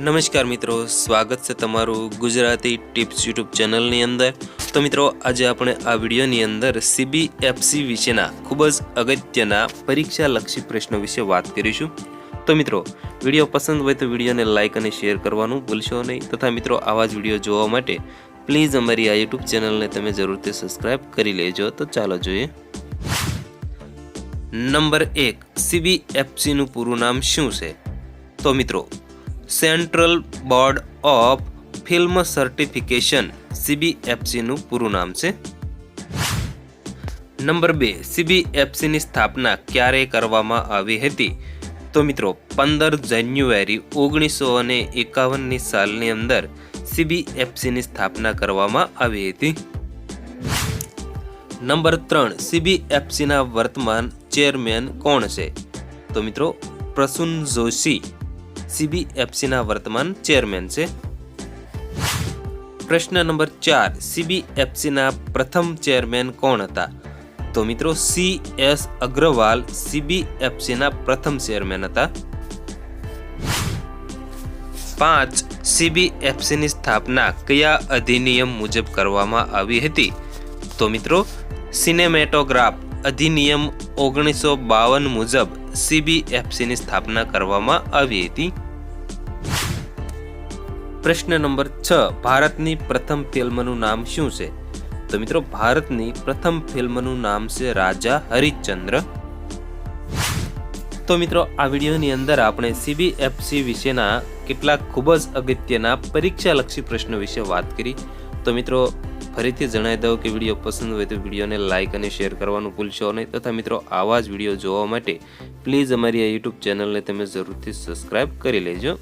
નમસ્કાર મિત્રો, સ્વાગત છે તમારું ગુજરાતી ટિપ્સ યુટ્યુબ ચેનલની અંદર. તો મિત્રો, આજે આપણે આ વિડીયોની અંદર સીબીએફસી વિશેના ખૂબ જ અગત્યના પરીક્ષાલક્ષી પ્રશ્નો વિશે વાત કરીશું. તો મિત્રો, વીડિયો પસંદ હોય તો વિડીયોને લાઇક અને શેર કરવાનું ભૂલશો નહીં. તથા મિત્રો, આવા જ વીડિયો જોવા માટે પ્લીઝ અમારી આ યુટ્યુબ ચેનલને તમે જરૂરથી સબસ્ક્રાઈબ કરી લેજો. તો ચાલો જોઈએ. નંબર એક સીબીએફસીનું પૂરું નામ શું છે? તો મિત્રો central board of film certification સીબીએફસીનું પૂરું નામ છે. નંબર બે સીબીએફસીની સ્થાપના ક્યારે કરવામાં આવી હતી? તો મિત્રો, પંદર જાન્યુઆરી ઓગણીસો અને એકાવનની સાલની અંદર સીબીએફસીની સ્થાપના કરવામાં આવી હતી. નંબર ત્રણ સીબીએફસીના વર્તમાન ચેરમેન કોણ છે? તો મિત્રો, પ્રસૂન જોશી. સીબીએફસીના વર્તમાન ચેરમેન છે. પ્રશ્ન નંબર ચાર સીબીએફસીના પ્રથમ ચેરમેન કોણ હતા? તો મિત્રો, સી એસ અગ્રવાલ સીબીએફસીના પ્રથમ ચેરમેન હતા. પાંચ સીબીએફસીની સ્થાપના કયા અધિનિયમ મુજબ કરવામાં આવી હતી? તો મિત્રો, સિનેમેટોગ્રાફ અધિનિયમ ઓગણીસો બાવન મુજબ સીબીએફસીની સ્થાપના કરવામાં આવી હતી. પ્રશ્ન નંબર છ, ભારતની પ્રથમ ફિલ્મનું નામ શું છે? તો મિત્રો, ભારતની પ્રથમ ફિલ્મનું નામ છે રાજા હરિશ્ચંદ્ર. તો મિત્રો, આ વિડીયોની અંદર આપણે સીબીએફસી વિશેના કેટલાક ખૂબ જ અગત્યના પરીક્ષાલક્ષી પ્રશ્નો વિશે વાત કરી. તો મિત્રો, ફરીથી જણાવી દઉં કે વીડિયો પસંદ હોય તો વિડીયોને લાઇક અને શેર કરવાનું ભૂલશો નહીં. તથા મિત્રો, આવા જ વીડિયો જોવા માટે પ્લીઝ અમારી આ યુટ્યુબ ચેનલને તમે જરૂરથી સબસ્ક્રાઈબ કરી લેજો.